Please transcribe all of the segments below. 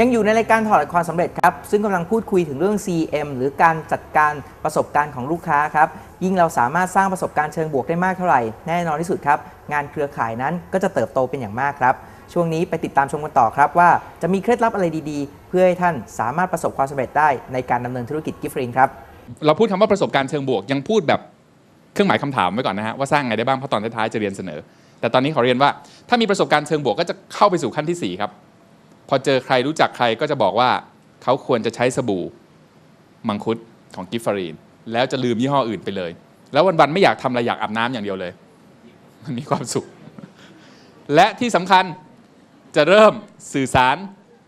ยังอยู่ในรายการถอดความสำเร็จครับ ซึ่งกำลังพูดคุยถึงเรื่อง CM หรือการจัดการประสบการณ์ของลูกค้าครับ ยิ่งเราสามารถสร้างประสบการณ์เชิงบวกได้มากเท่าไหร่ แน่นอนที่สุดครับ งานเครือข่ายนั้นก็จะเติบโตเป็นอย่างมากครับ ช่วงนี้ไปติดตามชมกันต่อครับว่าจะมีเคล็ดลับอะไรดีๆ เพื่อให้ท่านสามารถประสบความสำเร็จได้ในการดำเนินธุรกิจกิฟต์รีนครับ เราพูดคำว่าประสบการณ์เชิงบวก ยังพูดแบบเครื่องหมายคำถามไว้ก่อนนะฮะว่าสร้างไงได้บ้างเพราะตอนท้ายๆจะเรียนเสนอ แต่ตอนนี้ขอเรียนว่าถ้ามีประสบการณ์เชิงบวกก็จะเข้าไปสู่ขั้นที่สี่ครับ พอเจอใครรู้จักใครก็จะบอกว่าเขาควรจะใช้สบู่มังคุดของกิฟฟารีน แล้วจะลืมยี่ห้ออื่นไปเลย แล้ววันๆไม่อยากทำอะไรอยากอาบน้ำอย่างเดียวเลย มันมีความสุข และที่สำคัญจะเริ่มสื่อสาร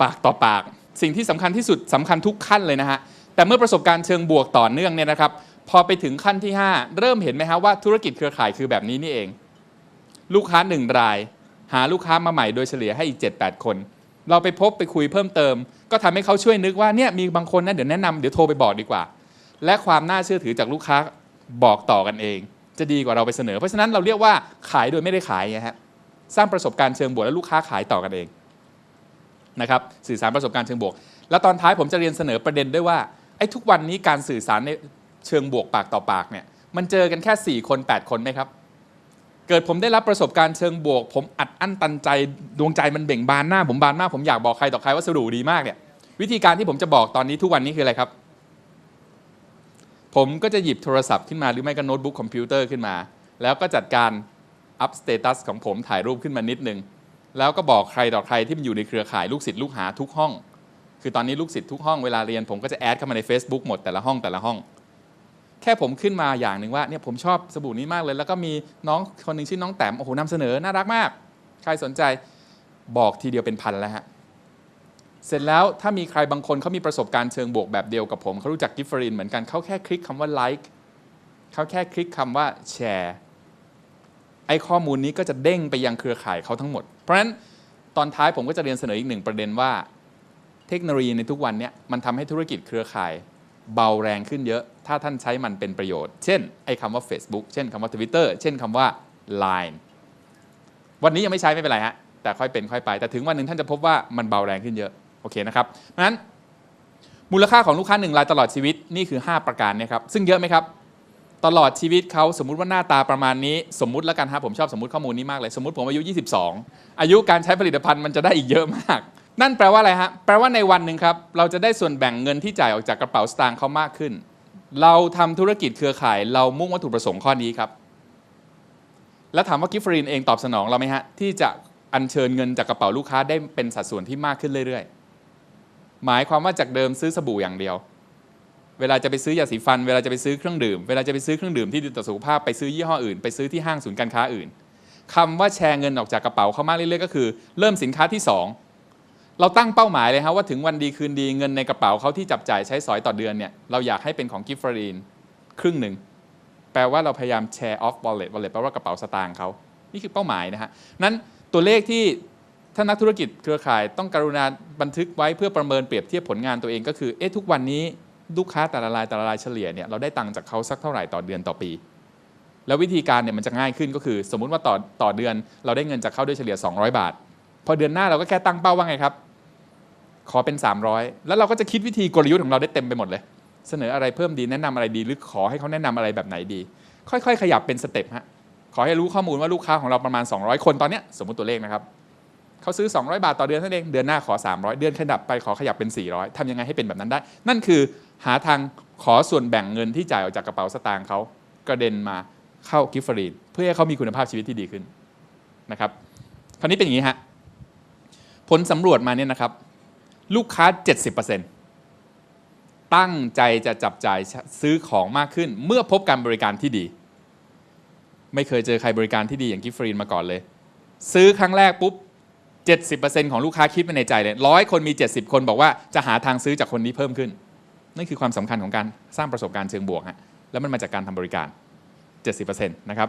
ปากต่อปาก สิ่งที่สำคัญที่สุดสำคัญทุกขั้นเลยนะฮะแต่เมื่อประสบการณ์เชิงบวกต่อเนื่องเนี่ยนะครับ พอไปถึงขั้นที่ 5 เริ่มเห็นไหมฮะว่าธุรกิจเครือข่ายคือแบบนี้นี่เอง ลูกค้าหนึ่งราย หาลูกค้ามาใหม่โดยเฉลี่ยให้อีก 7-8 คน เราไปพบไปคุยเพิ่มเติม ก็ทำให้เขาช่วยนึกว่าเนี่ยมีบางคนนะเดี๋ยวแนะนำเดี๋ยวโทรไปบอกดีกว่า และความน่าเชื่อถือจากลูกค้าบอกต่อกันเอง จะดีกว่าเราไปเสนอ เพราะฉะนั้นเราเรียกว่าขายโดยไม่ได้ขายไงฮะสร้างประสบการณ์เชิงบวกและลูกค้าขายต่อกันเองนะครับสื่อสารประสบการณ์เชิงบวก แล้วตอนท้ายผมจะเรียนเสนอประเด็นด้วยว่าไอ้ทุกวันนี้การสื่อสารในเชิงบวกปากต่อปากเนี่ยมันเจอกันแค่ 4 คน 8 คนไหมครับ เกิดผมได้รับประสบการณ์เชิงบวก ผมอัดอั้นตันใจดวงใจมันเบ่งบานหน้า ผมบานมากผมอยากบอกใครต่อใครว่าสรุดีมากเนี่ยวิธีการที่ผมจะบอกตอนนี้ทุกวันนี้คืออะไรครับ ผมก็จะหยิบโทรศัพท์ขึ้นมาหรือไม่ก็โน้ตบุ๊กคอมพิวเตอร์ขึ้นมา แล้วก็จัดการอัพสเตตัสของผมถ่ายรูปขึ้นมานิดนึง แล้วก็บอกใครต่อใครที่มันอยู่ในเครือข่ายลูกศิษย์ลูกหาทุกห้อง คือตอนนี้ลูกศิษย์ทุกห้องเวลาเรียนผมก็จะแอดเข้ามาใน Facebook หมดแต่ละห้องแต่ละห้อง แค่ผมขึ้นมาอย่างหนึ่งว่าเนี่ยผมชอบสบู่นี้มากเลย แล้วก็มีน้องคนหนึ่งชื่อน้องแต้มโอ้โหนำเสนอน่ารักมาก ใครสนใจบอกทีเดียวเป็นพันแล้วฮะเสร็จแล้วถ้ามีใครบางคนเขามีประสบการณ์เชิงบวกแบบเดียวกับผมเขารู้จักกิฟเฟอรินเหมือนกันเขาแค่คลิกคำว่า like เขาแค่คลิกคำว่าแชร์ไอ้ข้อมูลนี้ก็จะเด้งไปยังเครือข่ายเขาทั้งหมด เพราะฉะนั้นตอนท้ายผมก็จะเรียนเสนออีกหนึ่งประเด็นว่า เทคโนโลยีในทุกวันนี้มันทำให้ธุรกิจเครือข่ายเบาแรงขึ้นเยอะ ถ้าท่านใช้มันเป็นประโยชน์ เช่นไอ้คำว่า Facebook เช่นคำว่า Twitter เช่นคำว่า Line วันนี้ยังไม่ใช้ไม่เป็นไรฮะแต่ค่อยเป็นค่อยไป แต่ถึงวันหนึ่งท่านจะพบว่ามันเบาแรงขึ้นเยอะโอเคนะครับนั้นมูลค่าของลูกค้าหนึ่งรายตลอดชีวิตนี่คือ 5 ประการเนี่ยครับซึ่งเยอะไหมครับตลอดชีวิตเขาสมมุติว่าหน้าตาประมาณนี้ สมมุติแล้วกันฮะผมชอบสมมติข้อมูลนี้มากเลยสมมติผมอายุ 22 อายุการใช้ผลิตภัณฑ์มันจะได้อีกเยอะมาก นั่นแปลว่าอะไรฮะแปลว่าในวันหนึ่งครับเราจะได้ส่วนแบ่งเงินที่จ่ายออกจากกระเป๋าสตางค์เขามากขึ้น เราทำธุรกิจเครือข่าย เรามุ่งวัตถุประสงค์ข้อนี้ครับ แล้วถามว่ากิฟฟรีนเองตอบสนองเราไหมฮะ ที่จะอัญเชิญเงินจากกระเป๋าลูกค้าได้เป็นสัดส่วนที่มากขึ้นเรื่อยๆ หมายความว่าจากเดิมซื้อสบู่อย่างเดียว เวลาจะไปซื้อยาสีฟัน เวลาจะไปซื้อเครื่องดื่ม เวลาจะไปซื้อเครื่องดื่มที่ดีต่อสุขภาพไปซื้อยี่ห้ออื่น ไปซื้อที่ห้างศูนย์การค้าอื่นคำว่าแชร์เงินออกจากกระเป๋าเข้ามากเรื่อยๆ ก็คือ เริ่มสินค้าที่ 2 เราตั้งเป้าหมายเลยครับว่าถึงวันดีคืนดีเงินในกระเป๋าเขาที่จับจ่ายใช้สอยต่อเดือนเนี่ยเราอยากให้เป็นของกิฟฟรีนครึ่งหนึ่งแปลว่าเราพยายามแชร์ออฟวอลเลตวอลเลตแปลว่ากระเป๋าสตางค์เขานี่คือเป้าหมายนะฮะนั้นตัวเลขที่ถ้านักธุรกิจเครือข่ายต้องการุณาบันทึกไว้เพื่อประเมินเปรียบเทียบผลงานตัวเองก็คือเอ๊ะทุกวันนี้ลูกค้าแต่ละรายแต่ละรายเฉลี่ยเนี่ยเราได้ตังค์จากเขาสักเท่าไหร่ต่อเดือนต่อปี แล้ววิธีการเนี่ยมันจะง่ายขึ้นก็คือ สมมุติว่าต่อต่อเดือน เราได้เงินจากเขาด้วยเฉลี่ย 200 บาท พอเดือนหน้าเราก็แค่ตั้งเป้าว่าไงครับ ขอเป็น 300 แล้วเราก็จะคิดวิธีกลยุทธ์ของเราได้เต็มไปหมดเลย เสนออะไรเพิ่มดีแนะนำอะไรดีหรือขอให้เขาแนะนำอะไรแบบไหนดี ค่อยๆ ขยับเป็นสเต็ปฮะขอให้รู้ข้อมูลว่าลูกค้าของเราประมาณ 200 คนตอนเนี้ยสมมติตัวเลขนะครับเขาซื้อ 200 บาทต่อเดือนเท่านั้นเองเดือนหน้าขอ 300 เดือนขยับไปขอขยับเป็น 400ทำยังไงให้เป็นแบบนั้นได้ นั่นคือหาทางขอส่วนแบ่งเงินที่จ่ายออกจากกระเป๋าสตางค์เขากระเด็นมาเข้ากิฟฟรีนเพื่อให้เขามีคุณภาพชีวิตที่ดีขึ้นนะครับคราวนี้เป็นอย่างนี้ฮะผลสำรวจมาเนี่ยนะครับ ลูกค้า 70%ตั้งใจจะจับจ่ายซื้อของมากขึ้น เมื่อพบการบริการที่ดี ไม่เคยเจอใครบริการที่ดีอย่างกิฟฟรีนมาก่อนเลย ซื้อครั้งแรกปุ๊บ 70%ของลูกค้าคิดไปในใจเลยร้อยคนมี 70 คนบอกว่าจะหาทางซื้อจากคนนี้เพิ่มขึ้นนั่นคือความสำคัญของการสร้างประสบการณ์เชิงบวกฮะแล้วมันมาจากการทำบริการ 70%นะครับ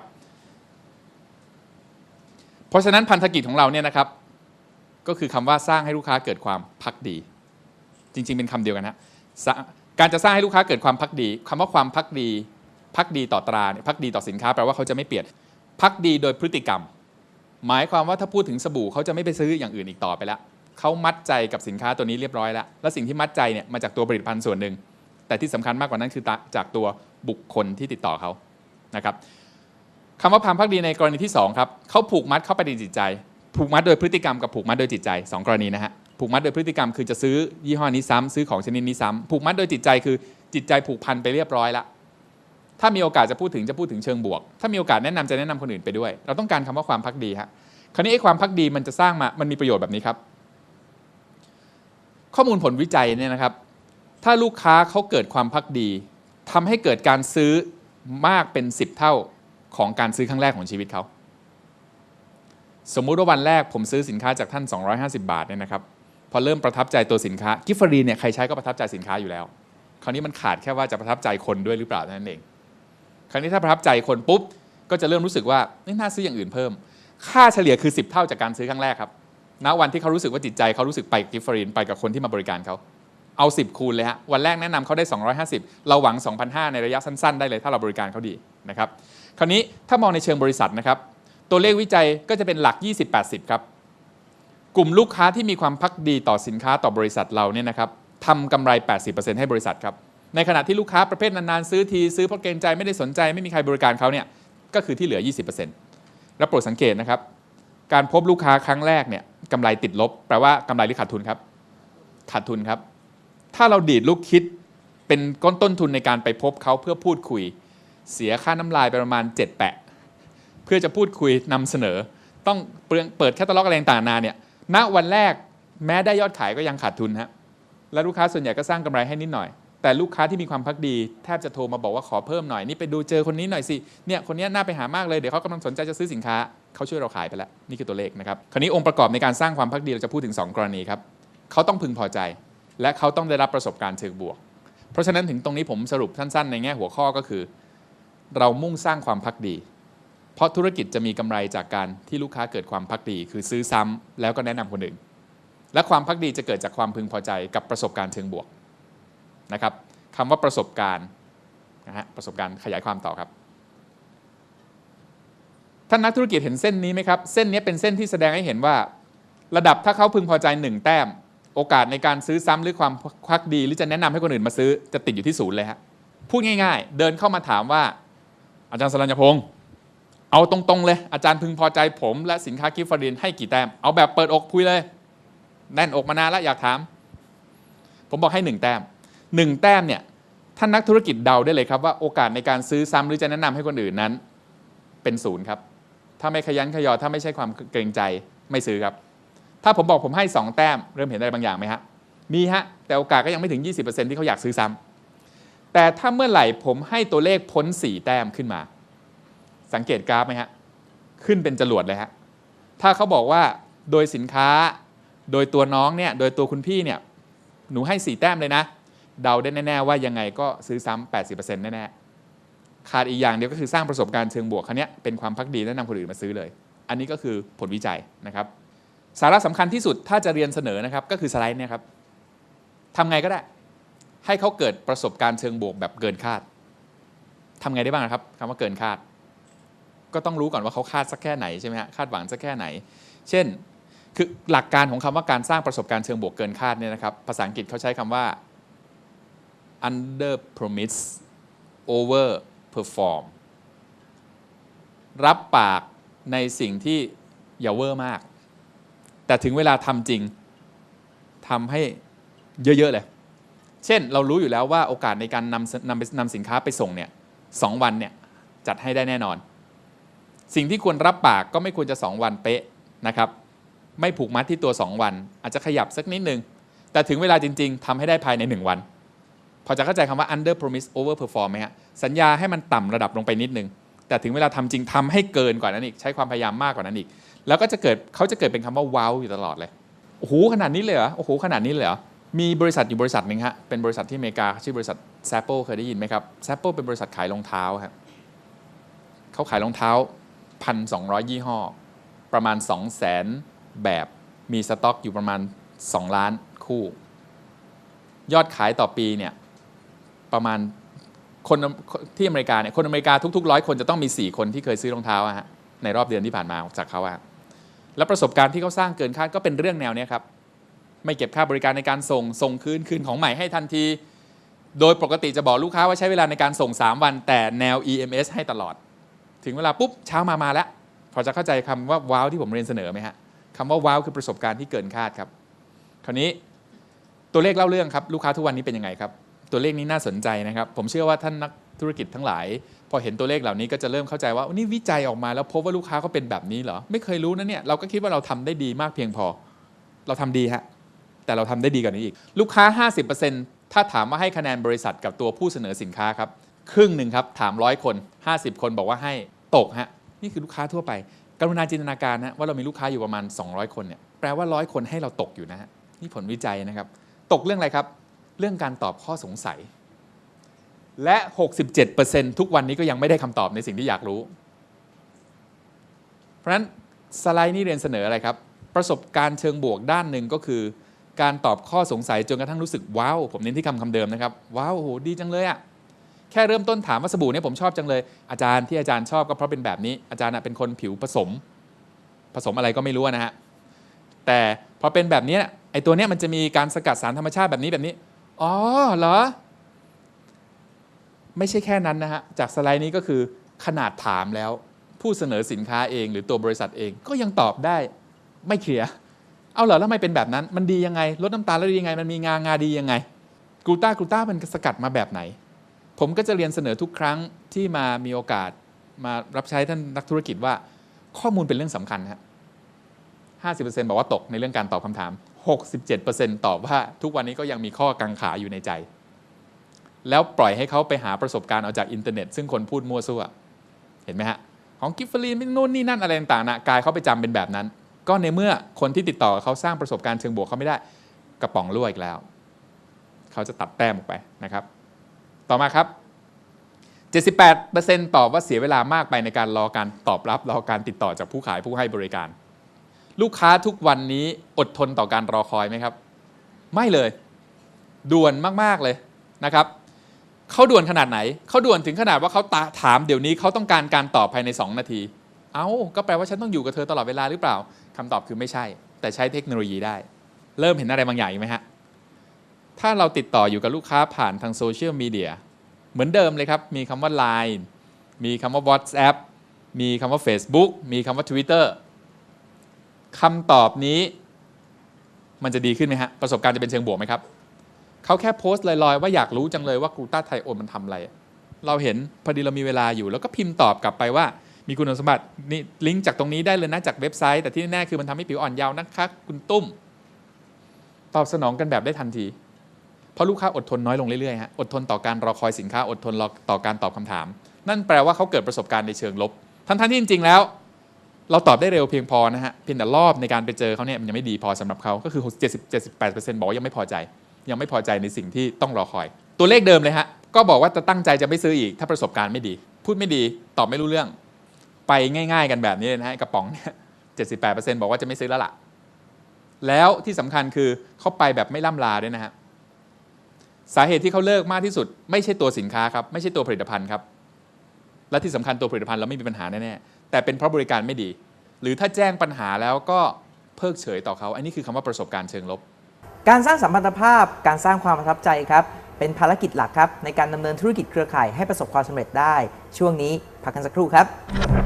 เพราะฉะนั้นพันธกิจของเราเนี่ยนะครับ ก็คือคำว่าสร้างให้ลูกค้าเกิดความพักดี จริง ๆ เป็นคำเดียวกันนะการจะสร้างให้ลูกค้าเกิดความพักดีคำว่าความพักดีพักดีต่อตราเนี่ยพักดีต่อสินค้าแปลว่าเขาจะไม่เปลี่ยนพักดีโดยพฤติกรรม หมายความว่าถ้าพูดถึงสบู่เขาจะไม่ไปซื้ออย่างอื่นอีกต่อไปแล้วเขามัดใจกับสินค้าตัวนี้เรียบร้อยแล้ว แล้วสิ่งที่มัดใจเนี่ยมาจากตัวผลิตภัณฑ์ส่วนหนึ่ง แต่ที่สำคัญมากกว่านั้นคือจากตัวบุคคลที่ติดต่อเขานะครับคำว่าความพักดีในกรณีที่สองครับเขาผูกมัดเข้าไปในจิตใจ ผูกมัดโดยพฤติกรรมกับผูกมัดโดยจิตใจสองกรณีนะฮะผูกมัดโดยพฤติกรรมคือจะซื้อยี่ห้อนี้ซ้ำซื้อของชนิดนี้ซ้ำผูกมัดโดยจิตใจคือจิตใจผูกพันไปเรียบร้อยล้วถ้ามีโอกาสจะพูดถึงจะพูดถึงเชิงบวก ถ้ามีโอกาสแนะนำจะแนะนำคนอื่นไปด้วย เราต้องการคำว่าความพักดีฮะคราวนี้ไอ้ความพักดีมันจะสร้างมา มันมีประโยชน์แบบนี้ครับ ข้อมูลผลวิจัยเนี่ยนะครับ ถ้าลูกค้าเขาเกิดความพักดีทำให้เกิดการซื้อมากเป็น 10 เท่าของการซื้อครั้งแรกของชีวิตเขา สมมุติว่าวันแรกผมซื้อสินค้าจากท่าน 250 บาทเนี่ยนะครับพอเริ่มประทับใจตัวสินค้ากิฟฟรีเนี่ยใครใช้ก็ประทับใจสินค้าอยู่แล้ว คราวนี้มันขาดแค่ว่าจะประทับใจคนด้วยหรือเปล่านั้นเอง คราวนี้ถ้าประทับใจคนปุ๊บก็จะเริ่มรู้สึกว่านี่น่าซื้ออย่างอื่นเพิ่ม ค่าเฉลี่ยคือ 10 เท่าจากการซื้อครั้งแรกครับณวันที่เขารู้สึกว่าจิตใจเขารู้สึกไปกิฟฟรีนไปกับคนที่มาบริการเขาเอา 10 คูณเลยฮะวันแรกแนะนำเขาได้ 250 เราหวัง 2,500 ในระยะสั้น ๆ ได้เลยถ้าเราบริการเขาดีนะครับคราวนี้ถ้ามองในเชิงบริษัทนะครับ ตัวเลขวิจัยก็จะเป็นหลัก 20-80 ครับ กลุ่มลูกค้าที่มีความพักดีต่อสินค้าต่อบริษัทเราเนี่ยนะครับทำกำไร 80%ให้บริษัทครับ ในขณะที่ลูกค้าประเภทนานๆ ซื้อที ซื้อเพราะเกรงใจไม่ได้สนใจไม่มีใครบริการเขาเนี่ยก็คือที่เหลือ 20%แล้วโปรดสังเกตนะครับ การพบลูกค้าครั้งแรกเนี่ยกำไรติดลบ แปลว่ากำไรหรือขาดทุนครับ ขาดทุนครับ ถ้าเราดีดลูกคิดเป็นก้นต้นทุนในการไปพบเขาเพื่อพูดคุย เสียค่าน้ำลายไปประมาณ 7 แปะ พื่อจะพูดคุยนำเสนอ ต้องเปลืองเปิดแคตตาล็อกอะไรต่างๆนานาเนี่ยณวันแรกแม้ได้ยอดขายก็ยังขาดทุนฮะและลูกค้าส่วนใหญ่ก็สร้างกำไรให้นิดหน่อย แต่ลูกค้าที่มีความพักดี แทบจะโทรมาบอกว่าขอเพิ่มหน่อยนี่ไปดูเจอคนนี้หน่อยสิเนี่ยคนนี้น่าไปหามากเลยเดี๋ยวเขากำลังสนใจจะซื้อสินค้าเขาช่วยเราขายไปแล้วนี่คือตัวเลขนะครับคราวนี้องค์ประกอบในการสร้างความพักดีเราจะพูดถึง 2 กรณีครับเขาต้องพึงพอใจ และเขาต้องได้รับประสบการณ์เชิงบวก เพราะฉะนั้นถึงตรงนี้ผมสรุปสั้นๆ ในแง่หัวข้อก็คือ เรามุ่งสร้างความพักดี เพราะธุรกิจจะมีกำไรจากการที่ลูกค้าเกิดความพักดี คือซื้อซ้ำแล้วก็แนะนำคนอื่น และความพักดีจะเกิดจากความพึงพอใจกับประสบการณ์เชิงบวกนะครับคำว่าประสบการณ์นะฮะประสบการณ์ขยายความต่อครับท่านนักธุรกิจเห็นเส้นนี้ไหมครับ เส้นนี้เป็นเส้นที่แสดงให้เห็นว่า ระดับถ้าเขาพึงพอใจหนึ่งแต้ม โอกาสในการซื้อซ้ำหรือความพักดี หรือจะแนะนำให้คนอื่นมาซื้อจะติดอยู่ที่ศูนย์เลยฮะพูดง่าย ๆ เดินเข้ามาถามว่า อาจารย์สรัญญพงศ์ เอาตรงๆเลย อาจารย์พึงพอใจผมและสินค้ากิฟต์ฟรีนให้กี่แต้ม เอาแบบเปิดอกคุยเลย แน่นอกมานานแล้วอยากถาม ผมบอกให้หนึ่งแต้มหนึ่งแต้มเนี่ยท่านนักธุรกิจเดาได้เลยครับว่าโอกาสในการซื้อซ้ำหรือจะแนะนำให้คนอื่นนั้น เป็นศูนย์ครับ ถ้าไม่ขยันขยอถ้าไม่ใช่ความเกรงใจไม่ซื้อครับ ถ้าผมบอกผมให้ 2 แต้ม เริ่มเห็นอะไรบางอย่างไหมฮะมีฮะแต่โอกาสก็ยังไม่ถึง 20%ที่เขาอยากซื้อซ้ำแต่ถ้าเมื่อไหร่ผมให้ตัวเลขพ้น 4 แต้มขึ้นมา สังเกตกราฟไหมฮะขึ้นเป็นจรวดเลยฮะถ้าเขาบอกว่าโดยสินค้าโดยตัวน้องเนี่ยโดยตัวคุณพี่เนี่ยหนูให้ 4 แต้มเลยนะ เดาได้แน่ ๆ ว่ายังไงก็ซื้อซ้ำ80%แน่ๆขาดอีกอย่างเดียวก็คือสร้างประสบการณ์เชิงบวกคันนี้เป็นความพักดีแนะนำคนอื่นมาซื้อเลย อันนี้ก็คือผลวิจัยนะครับ สาระสำคัญที่สุดถ้าจะเรียนเสนอนะครับก็คือสไลด์เนี่ยครับทำไงก็ได้ ให้เขาเกิดประสบการณ์เชิงบวกแบบเกินคาดทำไงได้บ้างครับคำว่าเกินคาด ก็ต้องรู้ก่อนว่าเขาคาดสักแค่ไหนใช่ไหมฮะคาดหวังสักแค่ไหน เช่น คือหลักการของคำว่าการสร้างประสบการณ์เชิงบวกเกินคาดเนี่ยนะครับ ภาษาอังกฤษเขาใช้คำว่า under promise over perform รับปากในสิ่งที่อย่าเวอร์มาก แต่ถึงเวลาทำจริงทำให้เยอะๆเลย เช่นเรารู้อยู่แล้วว่าโอกาสในการนำนำนำสินค้าไปส่งเนี่ยสองวันเนี่ยจัดให้ได้แน่นอน สิ่งที่ควรรับปากก็ไม่ควรจะ 2 วันเป๊ะนะครับ ไม่ผูกมัดที่ตัว 2 วัน อาจจะขยับสักนิดนึง แต่ถึงเวลาจริง ๆทำให้ได้ภายใน 1 วัน พอจะเข้าใจคำว่า under promise over perform ไหมฮะสัญญาให้มันต่ำระดับลงไปนิดนึง แต่ถึงเวลาทำจริงทำให้เกินกว่านั้นอีก ใช้ความพยายามมากกว่านั้นอีก แล้วก็จะเกิดเขาจะเกิดเป็นคำว่าว้าวอยู่ตลอดเลยโอ้โหขนาดนี้เลยเหรอโอ้โหขนาดนี้เลยเหรอมีบริษัทอยู่บริษัทหนึ่งฮะเป็นบริษัทที่อเมริกาชื่อบริษัท s a p p l e เคยได้ยินไหมครับ s a p p l e เป็นบริษัทขายรองเท้าครับเขาขายรองเท้า พันสองยี่ห้อ ประมาณ 2 0 0แสนแบบมีสต็อกอยู่ประมาณ 2 ล้านคู่ ยอดขายต่อปีเนี่ยประมาณคนที่อเมริกาเนี่ยคนอเมริกาทุกๆร้อยคนจะต้องมี 4 คนที่เคยซื้อรองเท้าอะฮะในรอบเดือนที่ผ่านมาจากเขาอะแล้วประสบการณ์ที่เขาสร้างเกินคาดก็เป็นเรื่องแนวเนี้ยครับ ไม่เก็บค่าบริการในการส่งส่งคืนคืนของใหม่ให้ทันที โดยปกติจะบอกลูกค้าว่าใช้เวลาในการส่ง 3 วัน แต่แนว EMS ให้ตลอด ถึงเวลาปุ๊บเช้ามามาแล้ว พอจะเข้าใจคำว่าว้าวที่ผมเรียนเสนอไหมฮะคำว่าว้าวคือประสบการณ์ที่เกินคาดครับ คราวนี้ตัวเลขเล่าเรื่องครับลูกค้าทุกวันนี้เป็นยังไงครับ ตัวเลขนี้น่าสนใจนะครับ ผมเชื่อว่าท่านนักธุรกิจทั้งหลาย พอเห็นตัวเลขเหล่านี้ก็จะเริ่มเข้าใจว่านี่วิจัยออกมาแล้วพบว่าลูกค้าเขาเป็นแบบนี้เหรอไม่เคยรู้นะเนี่ยเราก็คิดว่าเราทำได้ดีมากเพียงพอ เราทำดีฮะแต่เราทำได้ดีกว่านี้อีก ลูกค้า 50%ถ้าถามว่าให้คะแนนบริษัทกับตัวผู้เสนอสินค้าครับ ครึ่งหนึ่งครับถามร้อยคน 50 คนบอกว่าให้ตกฮะนี่คือลูกค้าทั่วไป กรุณาจินตนาการนะว่าเรามีลูกค้าอยู่ประมาณ 200 คนเนี่ยแปลว่าร้อยคนให้เราตกอยู่นะฮะนี่ผลวิจัยนะครับ ตกเรื่องอะไรครับ เรื่องการตอบข้อสงสัย และ 67%ทุกวันนี้ก็ยังไม่ได้คำตอบในสิ่งที่อยากรู้ เพราะฉะนั้นสไลด์นี้เรียนเสนออะไรครับ ประสบการณ์เชิงบวกด้านหนึ่งก็คือ การตอบข้อสงสัยจนกระทั่งรู้สึกว้าวผมเน้นที่คำคำเดิมนะครับว้าวโอ้โหดีจังเลยอะ แค่เริ่มต้นถามว่าสบู่เนี่ยผมชอบจังเลย อาจารย์ที่อาจารย์ชอบก็เพราะเป็นแบบนี้ อาจารย์น่ะเป็นคนผิวผสม ผสมอะไรก็ไม่รู้นะฮะ แต่พอเป็นแบบนี้ไอ้ตัวเนี้ยมันจะมีการสกัดสารธรรมชาติแบบนี้แบบนี้ อ๋อเหรอ ไม่ใช่แค่นั้นนะฮะ จากสไลด์นี้ก็คือขนาดถามแล้ว ผู้เสนอสินค้าเองหรือตัวบริษัทเองก็ยังตอบได้ไม่เคลียร์ เอาเหรอแล้วไม่เป็นแบบนั้น มันดียังไง ลดน้ำตาลแล้วดียังไง มันมีงางาดียังไง กลูต้ากลูต้ามันสกัดมาแบบไหน ผมก็จะเรียนเสนอทุกครั้งที่มามีโอกาสมารับใช้ท่านนักธุรกิจว่าข้อมูลเป็นเรื่องสำคัญครับ50%บอกว่าตกในเรื่องการตอบคำถาม 67%ตอบว่าทุกวันนี้ก็ยังมีข้อกังขาอยู่ในใจ แล้วปล่อยให้เขาไปหาประสบการณ์เอาจากอินเทอร์เน็ต ซึ่งคนพูดมั่วซั่ว เห็นไหมฮะ ของกิฟฟรีนนู่นนี่นั่นอะไรต่างๆนะกายเขาไปจำเป็นแบบนั้น ก็ในเมื่อคนที่ติดต่อเขาสร้างประสบการณ์เชิงบวกเขาไม่ได้ กระป๋องรั่วอีกแล้ว เขาจะตัดแต้มออกไปนะครับ ต่อมาครับ 78%ตอบว่าเสียเวลามากไปในการรอการตอบรับรอการติดต่อจากผู้ขายผู้ให้บริการ ลูกค้าทุกวันนี้อดทนต่อการรอคอยไหมครับ ไม่เลย ด่วนมากๆเลยนะครับเขาด่วนขนาดไหน เขาด่วนถึงขนาดว่าเขาถามเดี๋ยวนี้เขาต้องการการตอบภายใน 2 นาที เอา้า ก็แปลว่าฉันต้องอยู่กับเธอตลอดเวลาหรือเปล่าคำตอบคือไม่ใช่ แต่ใช้เทคโนโลยีได้ เริ่มเห็นอะไรบางอย่างไหมฮะ ถ้าเราติดต่ออยู่กับลูกค้าผ่านทางโซเชียลมีเดียเหมือนเดิมเลยครับ มีคำว่า Line มีคำว่า WhatsApp มีคำว่า Facebook มีคำว่า Twitter คำตอบนี้มันจะดีขึ้นไหมฮะ ประสบการณ์จะเป็นเชิงบวกไหมครับ เขาแค่โพสต์ลอยๆ ว่าอยากรู้จังเลยว่ากลูตาไทโอนมันทำอะไร เราเห็นพอดีเรามีเวลาอยู่ แล้วก็พิมพ์ตอบกลับไปว่า มีคุณสมบัตินี่ลิงก์จากตรงนี้ได้เลยนะจากเว็บไซต์ แต่ที่แน่ๆคือมันทำให้ผิวอ่อนเยาว์นะคะคุณตุ้ม ตอบสนองกันแบบได้ทันที ราะลูกค้าอดทนน้อยลงเรื่อยๆฮะอดทนต่อการรอคอยสินค้าอดทนรอต่อการตอบคำถาม นั่นแปลว่าเขาเกิดประสบการณ์ในเชิงลบ ทั้งๆที่จริงๆแล้ว เราตอบได้เร็วเพียงพอนะฮะเพียงแต่รอบในการไปเจอเขาเนี่ยมันยังไม่ดีพอสำหรับเขาก็คือ 70 78%บอกว่ายังไม่พอใจ ยังไม่พอใจในสิ่งที่ต้องรอคอย ตัวเลขเดิมเลยฮะก็บอกว่าจะตั้งใจจะไม่ซื้ออีก ถ้าประสบการณ์ไม่ดี พูดไม่ดีตอบไม่รู้เรื่อง ไปง่าย ๆ กันแบบนี้เลยนะฮะกระป๋องเนี่ย78%บอกว่าจะไม่ซื้อแล้วล่ะแล้วที่สำคัญคือเขาไปแบบไม่ล่ำลาด้วยนะฮะ สาเหตุที่เขาเลิกมากที่สุด ไม่ใช่ตัวสินค้าครับไม่ใช่ตัวผลิตภัณฑ์ครับ และที่สำคัญตัวผลิตภัณฑ์เราไม่มีปัญหาแน่ๆแต่เป็นเพราะบริการไม่ดี หรือถ้าแจ้งปัญหาแล้วก็เพิกเฉยต่อเขา อันนี้คือคำว่าประสบการณ์เชิงลบ การสร้างสัมพันธภาพ การสร้างความประทับใจครับ เป็นภารกิจหลักครับ ในการดำเนินธุรกิจเครือข่ายให้ประสบความสำเร็จได้ ช่วงนี้พักกันสักครู่ครับ